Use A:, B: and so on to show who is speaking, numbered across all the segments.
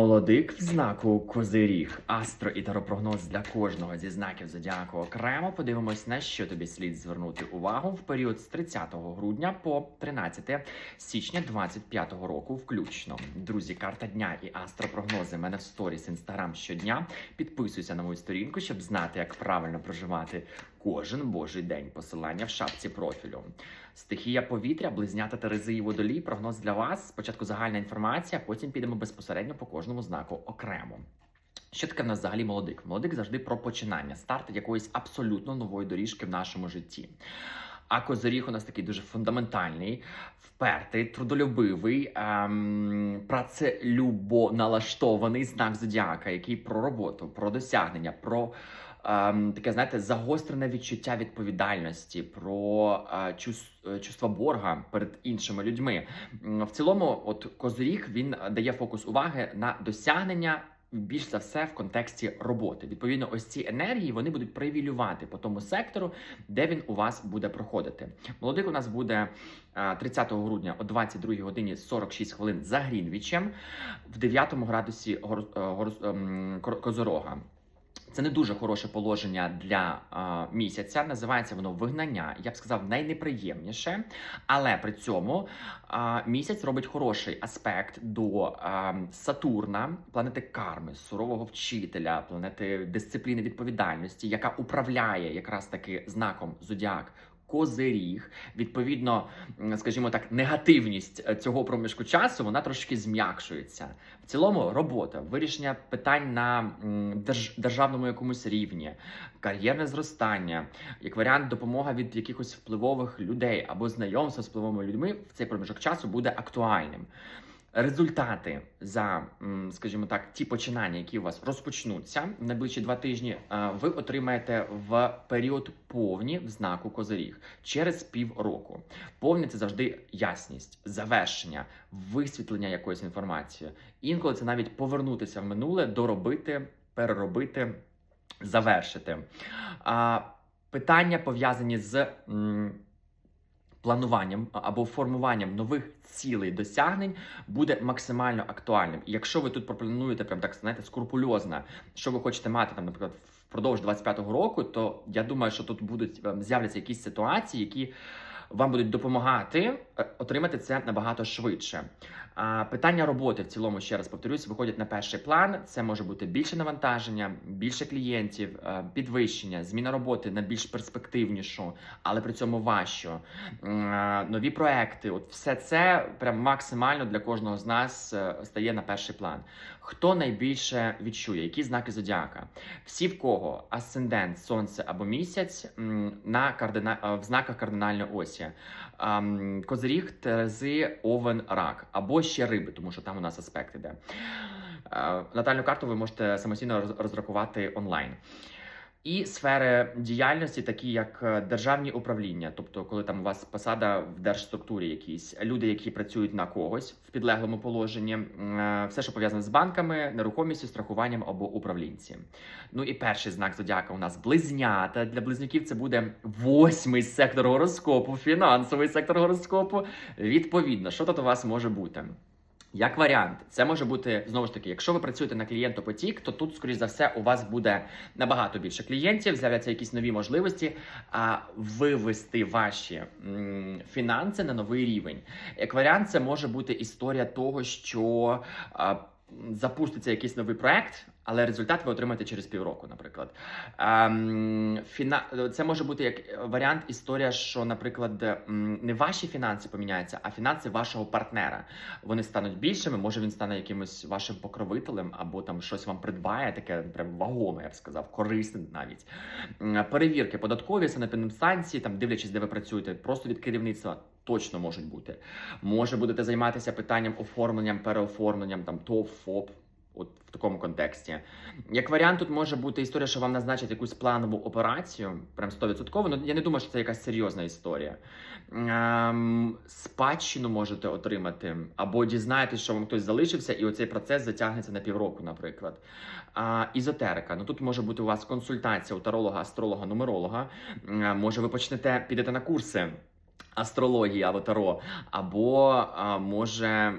A: Молодик в знаку Козиріг. Астро і таропрогноз для кожного зі знаків зодіаку окремо. Подивимось, на що тобі слід звернути увагу в період з 30 грудня по 13 січня 25 року, включно. Друзі, карта дня і астропрогнози. в Мене в сторіс інстаграм щодня. Підписуйся на мою сторінку, щоб знати, як правильно проживати кожен божий день. Посилання в шапці профілю. Стихія повітря, близнята Терези і водолій. Прогноз для вас. Спочатку загальна інформація, потім підемо безпосередньо по кожному знаку окремо. Що таке в нас взагалі молодик? Молодик завжди про починання, старт якоїсь абсолютно нової доріжки в нашому житті. А козиріг у нас такий дуже фундаментальний, впертий, трудолюбивий, ем, працелюбоналаштований знак зодіака, який про роботу, про досягнення, про таке, знаєте, загострене відчуття відповідальності, про е, е, чувство борга перед іншими людьми. В цілому, от козиріг він дає фокус уваги на досягнення. Більш за все в контексті роботи. Відповідно, ось ці енергії вони будуть привілювати по тому сектору, де він у вас буде проходити. Молодик у нас буде е, 30 грудня о 22 годині 46 хвилин за Грінвічем в 9 градусі е, ем, Козорога. Це не дуже хороше положення для е, місяця. Називається воно вигнання. Я б сказав, найнеприємніше. Але при цьому е, місяць робить хороший аспект до е, Сатурна, планети карми, сурового вчителя, планети дисципліни відповідальності, яка управляє якраз таки знаком зодіак. Козиріг, відповідно, скажімо так, негативність е, цього проміжку часу вона трошки зм'якшується. В цілому робота, вирішення питань на державному якомусь рівні, кар'єрне зростання, як варіант, допомога від якихось впливових людей або знайомства з впливовими людьми в цей проміжок часу буде актуальним. Результати за, скажімо так, ті починання, які у вас розпочнуться в найближчі два тижні, е, ви отримаєте в період повні в знаку Козиріг через півроку. Повні це завжди ясність, завершення, висвітлення якоїсь інформації. Інколи це навіть повернутися в минуле, доробити, переробити, завершити. Питання пов'язані з. Плануванням або формуванням нових цілей досягнень буде максимально актуальним. І якщо ви тут проплануєте прям так знаєте, скрупульозно, що ви хочете мати там, наприклад, впродовж 25-го року, то я думаю, що тут будуть з'являться якісь ситуації, які вам будуть допомагати е, отримати це набагато швидше. Питання роботи в цілому, ще раз повторюсь, виходять на перший план. Це може бути більше навантаження, більше клієнтів, е, підвищення, зміна роботи на більш перспективнішу, але при цьому важчо. М, е, Нові проекти, от все це прям максимально для кожного з нас е, стає на перший план. Хто найбільше відчує, які знаки зодіака? Всі в кого асцендент, сонце або місяць на кардина... в знаках кардинальної осі. Козиріг, Терези, Овен, Рак або ще риби, тому що там у нас аспект іде. Е, Натальну карту ви можете самостійно розрахувати онлайн. І сфери діяльності, такі як е, державні управління, тобто, коли там у вас посада в держструктурі, якісь люди, які працюють на когось в підлеглому положенні, е, все, що пов'язане з банками, нерухомістю, страхуванням або управлінці. Ну і перший знак зодіака у нас близнята. Для близнюків це буде восьмий сектор гороскопу, фінансовий сектор гороскопу. Відповідно, що тут у вас може бути? Як варіант, це може бути знову ж таки, якщо ви працюєте на клієнтопотік, то тут, скоріш за все, у вас буде набагато більше клієнтів, з'являться якісь нові можливості, а вивести ваші м, фінанси на новий рівень. Як варіант, це може бути історія того, що а, запуститься якийсь новий проект, але результат ви отримаєте через півроку, наприклад. Ем, фіна... Це може бути як варіант історія, що, наприклад, не ваші фінанси поміняються, а фінанси вашого партнера. Вони стануть більшими, може він стане якимось вашим покровителем, або там щось вам придбає, таке прям вагоме, я б сказав, корисне навіть. Перевірки податкові, санепідемстанції, там дивлячись, де ви працюєте, просто від керівництва. Точно можуть бути. Може будете займатися питанням оформленням, переоформленням, там ТОВ, ФОП, от в такому контексті. Як варіант, тут може бути історія, що вам назначать якусь планову операцію, прям 100%. Ну я не думаю, що це якась серйозна історія. Ем, спадщину можете отримати, або дізнаєтесь, що вам хтось залишився, і оцей процес затягнеться на півроку, наприклад. А, ізотерика. Ну тут може бути у вас консультація у таролога, астролога, нумеролога. М, Може, ви почнете підете на курси астрології або таро, або може,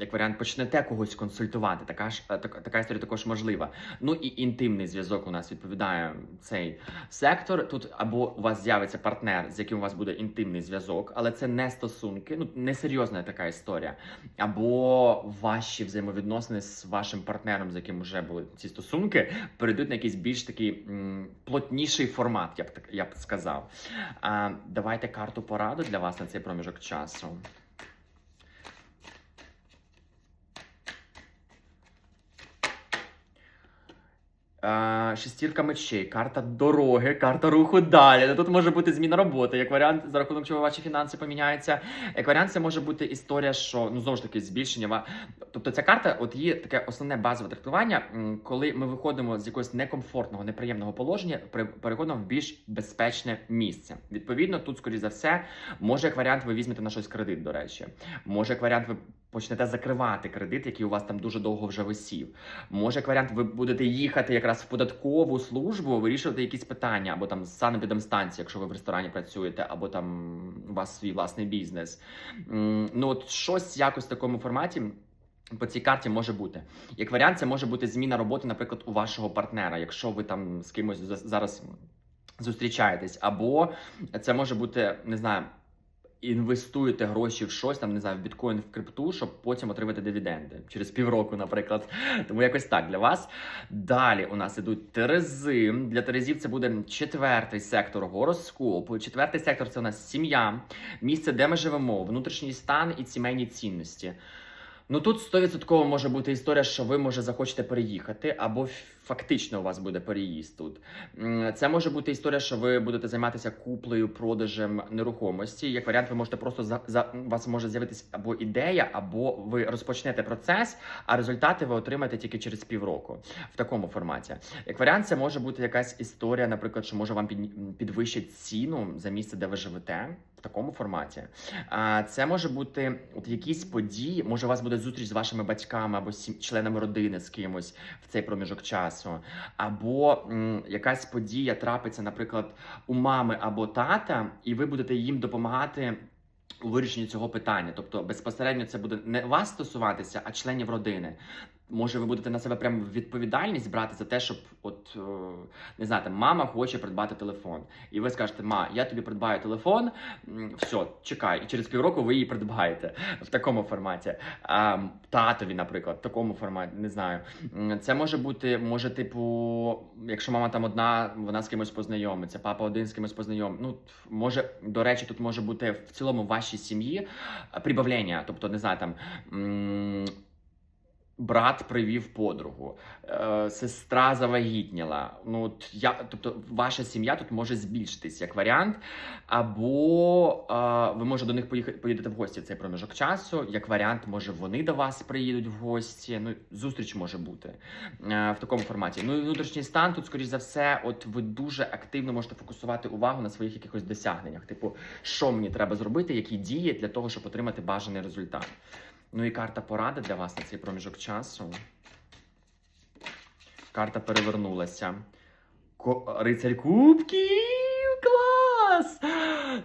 A: як варіант, почнете когось консультувати. Така ж е, така, така історія також можлива. Ну і інтимний зв'язок у нас відповідає цей сектор. Тут або у вас з'явиться партнер, з яким у вас буде інтимний зв'язок, але це не стосунки, ну не серйозна така історія. Або ваші взаємовідносини з вашим партнером, з яким вже були ці стосунки, перейдуть на якийсь більш такий м, плотніший формат, я б так я б сказав. А, давайте карту пораду для вас на цей проміжок часу. Шестірка мечей, карта дороги, карта руху далі. Ну, Тут може бути зміна роботи, як варіант, за рахунок чого ваші фінанси поміняються. Як варіант, це може бути історія, що ну знову ж таки збільшення. Тобто ця карта, от є таке основне базове трактування, коли ми виходимо з якогось некомфортного, неприємного положення, переходимо в більш безпечне місце. Відповідно, тут, скоріш за все, може як варіант, ви візьмете на щось кредит, до речі. Може, як варіант, ви почнете закривати кредит, який у вас там дуже довго вже висів. Може, як варіант, ви будете їхати якраз в податкову службу, вирішувати якісь питання, або там з санепідемстанції, якщо ви в ресторані працюєте, або там у вас свій власний бізнес. Ну, от щось якось в такому форматі. По цій карті може бути як варіант, це може бути зміна роботи, наприклад, у вашого партнера, якщо ви там з кимось зараз зустрічаєтесь, або це може бути, не знаю, інвестуєте гроші в щось, там не знаю, в біткоін, в крипту, щоб потім отримати дивіденди через півроку, наприклад. Тому якось так для вас. Далі у нас ідуть терези. Для терезів це буде четвертий сектор гороскопу. Четвертий сектор це у нас сім'я, місце, де ми живемо, внутрішній стан і сімейні цінності. Ну тут 100% може бути історія, що ви може захочете переїхати, або фактично у вас буде переїзд тут. Це може бути історія, що ви будете займатися куплею, продажем нерухомості. Як варіант, ви можете просто за, за вас може з'явитися або ідея, або ви розпочнете процес, а результати ви отримаєте тільки через півроку в такому форматі. Як варіант, це може бути якась історія, наприклад, що може вам під, підвищить ціну за місце, де ви живете. В такому форматі. А це може бути от якісь події. Може, у вас буде зустріч з вашими батьками або членами родини з кимось в цей проміжок часу. Або м, якась подія трапиться, наприклад, у мами або тата, і ви будете їм допомагати. У вирішенні цього питання, тобто безпосередньо це буде не вас стосуватися, а членів родини. Може, ви будете на себе прям відповідальність брати за те, щоб от е, не знаю, мама хоче придбати телефон, і ви скажете, ма, я тобі придбаю телефон, все, чекай, і через півроку ви її придбаєте в такому форматі. Татові, наприклад, в такому форматі, не знаю. Це може бути, може, типу, якщо мама там одна, вона з кимось познайомиться, папа один з кимось познайомиться. Ну, може, до речі, тут може бути в цілому в вашій сім'ї прибавлення, тобто, не знаю, там. Брат привів подругу, е, сестра завагітніла. Ну от я, тобто, ваша сім'я тут може збільшитись як варіант, або е, ви може до них поїхати поїдете в гості цей проміжок часу. Як варіант, може вони до вас приїдуть в гості. Ну зустріч може бути е, в такому форматі. Ну і внутрішній стан тут, скоріш за все, от ви дуже активно можете фокусувати увагу на своїх якихось досягненнях. Типу, що мені треба зробити, які дії для того, щоб отримати бажаний результат. Ну і карта поради для вас на цей проміжок часу. Карта перевернулася. Ко... Рицарь Кубків! Клас!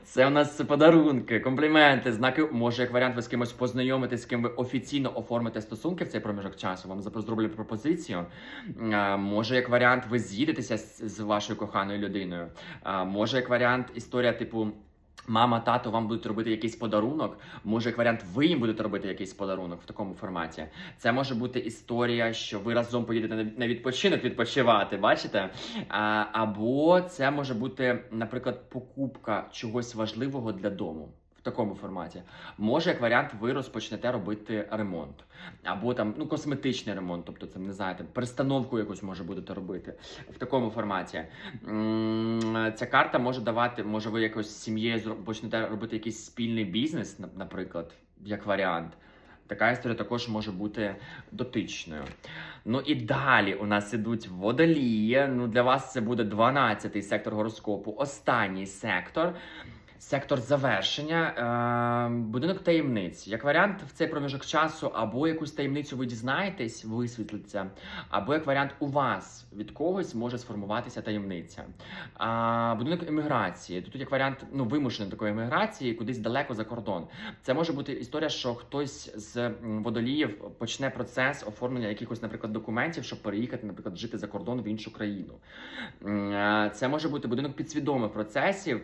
A: Це у нас подарунки, компліменти, знаки. Може, як варіант, ви з кимось познайомитесь, з ким ви офіційно оформите стосунки в цей проміжок часу. Вам зроблять пропозицію. А, може, як варіант, ви з'їдетеся з, з вашою коханою людиною. А, може, як варіант, історія, типу. Мама, тато вам будуть робити якийсь подарунок. Може, як варіант, ви їм будете робити якийсь подарунок в такому форматі. Це може бути історія, що ви разом поїдете на- відпочинок відпочивати, бачите? А, або це може бути, наприклад, покупка чогось важливого для дому. В такому форматі. Може, як варіант, ви розпочнете робити ремонт. Або там ну, косметичний ремонт, тобто це не знаєте, перестановку якусь може будете робити в такому форматі. Ця карта може давати, може, ви якось з сім'єю почнете робити якийсь спільний бізнес, наприклад, як варіант. Така історія також може бути дотичною. Ну і далі у нас ідуть водолії. Ну для вас це буде 12-й сектор гороскопу, останній сектор. Сектор завершення, е, будинок таємниць. Як варіант, в цей проміжок часу або якусь таємницю ви дізнаєтесь, висвітлиться, або як варіант, у вас від когось може сформуватися таємниця. Будинок еміграції. Тут як варіант ну, вимушеної такої еміграції кудись далеко за кордон. Це може бути історія, що хтось з водоліїв почне процес оформлення якихось, наприклад, документів, щоб переїхати, наприклад, жити за кордон в іншу країну. Е, Це може бути будинок підсвідомих процесів.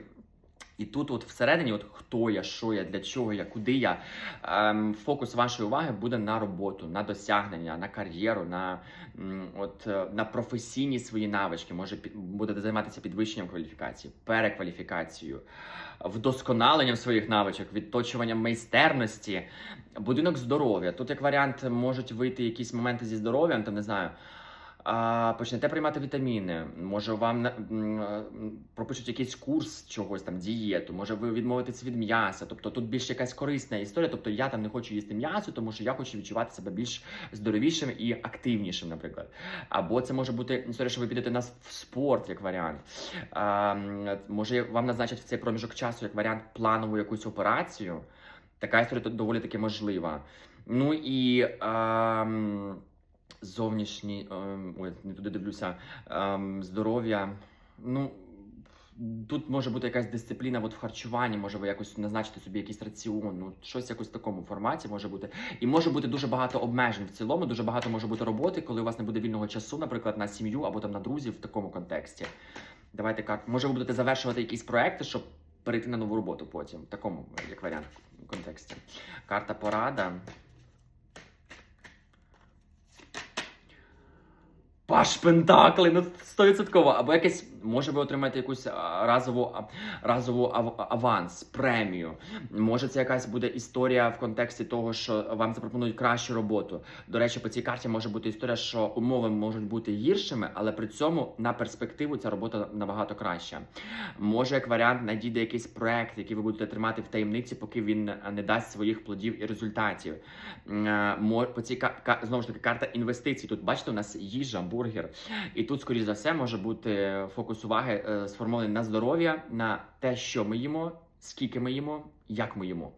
A: І тут, от всередині, от хто я, що я, для чого я, куди я. Ем, фокус вашої уваги буде на роботу, на досягнення, на кар'єру, на, от, е, на професійні свої навички. Може будете займатися підвищенням кваліфікації, перекваліфікацією, вдосконаленням своїх навичок, відточуванням майстерності, будинок здоров'я. Тут, як варіант, можуть вийти якісь моменти зі здоров'ям, там не знаю. Почнете приймати вітаміни, може вам пропишуть якийсь курс чогось там, дієту, може ви відмовитесь від м'яса. Тобто тут більш якась корисна історія. Тобто я там не хочу їсти м'ясо, тому що я хочу відчувати себе більш здоровішим і активнішим, наприклад. Або це може бути історія, що ви підете на спорт як варіант. А, може вам назначать в цей проміжок часу як варіант планову якусь операцію. Така історія доволі таки можлива. Ну і. А, зовнішній, ем, ой, туди дивлюся, ем, здоров'я. Ну, тут може бути якась дисципліна от в харчуванні, може ви якось назначити собі якийсь раціон, ну щось якось в такому форматі може бути. І може бути дуже багато обмежень в цілому, дуже багато може бути роботи, коли у вас не буде вільного часу, наприклад, на сім'ю або там на друзів в такому контексті. Давайте як. Може, ви будете завершувати якісь проекти, щоб перейти на нову роботу потім, в такому, як варіант, контексті. Карта порада. Паш Пентакли, ну 100%. Або якесь, може ви отримаєте якусь разову, разову аванс, премію. Може, це якась буде історія в контексті того, що вам запропонують кращу роботу. До речі, по цій карті може бути історія, що умови можуть бути гіршими, але при цьому на перспективу ця робота набагато краща. Може, як варіант, надійде якийсь проект, який ви будете тримати в таємниці, поки він е, не дасть своїх плодів і результатів. Е, По цій знову ж таки карта інвестицій. Тут бачите, у нас їжа, бургер. І тут, скоріш за все, може бути фокус уваги е, сформований на здоров'я, на те, що ми їмо, скільки ми їмо, як ми їмо.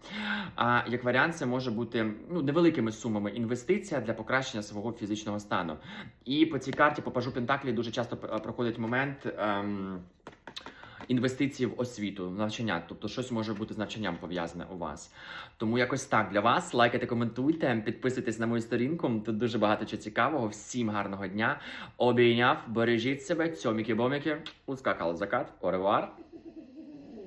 A: А як варіант, це може бути ну, невеликими сумами інвестиція для покращення свого фізичного стану. І по цій карті, по пажу Пентаклі, дуже часто е, проходить момент. Ем, Інвестиції в освіту, в навчання, тобто щось може бути з навчанням пов'язане у вас. Тому якось так для вас. Лайкайте, коментуйте, підписуйтесь на мою сторінку. Тут дуже багато чого цікавого. Всім гарного дня. Обійняв, бережіть себе, цьоміки-боміки, ускакало закат, оревуар.